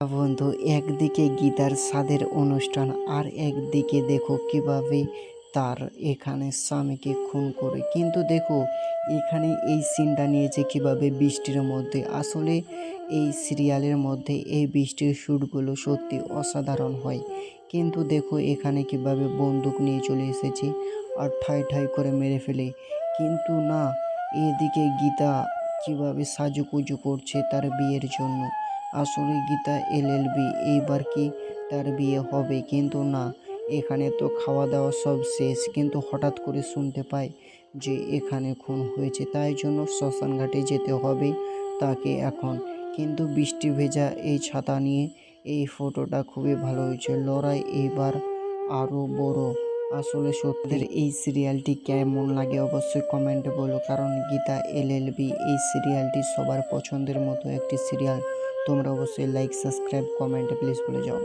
বন্ধু, একদিকে গীতার স্বাদের অনুষ্ঠান আর একদিকে দেখো কীভাবে তার এখানে স্বামীকে খুন করে। কিন্তু দেখো, এখানে এই সিনটা নিয়েছে কীভাবে বৃষ্টির মধ্যে। আসলে এই সিরিয়ালের মধ্যে এই বৃষ্টির শ্যুটগুলো সত্যি অসাধারণ হয়। কিন্তু দেখো, এখানে কীভাবে বন্দুক নিয়ে চলে এসেছে আর ঠাই ঠাই করে মেরে ফেলে। কিন্তু না, এদিকে গীতা কীভাবে সাজুকুজু করছে তার বিয়ের জন্য। আসলে গীতা এলএলবি এইবার কি তার বিয়ে হবে? কিন্তু না, এখানে তো খাওয়া দাওয়া সব শেষ। কিন্তু হঠাৎ করে শুনতে পাই যে এখানে খুন হয়েছে, তাই জন্য শ্মশানঘাটে যেতে হবে তাকে এখন। কিন্তু বৃষ্টি ভেজা এই ছাতা নিয়ে এই ফটোটা খুবই ভালো হয়েছে। লড়াই এইবার আরও বড়। আসলে সত্যের এই সিরিয়ালটি কেমন লাগে অবশ্যই কমেন্টে বলো, কারণ গীতা এলএলবি এই সিরিয়ালটি সবার পছন্দের মতো একটি সিরিয়াল। তোমরা অবশ্যই লাইক সাবস্ক্রাইব কমেন্টে প্লিজ বলে যাও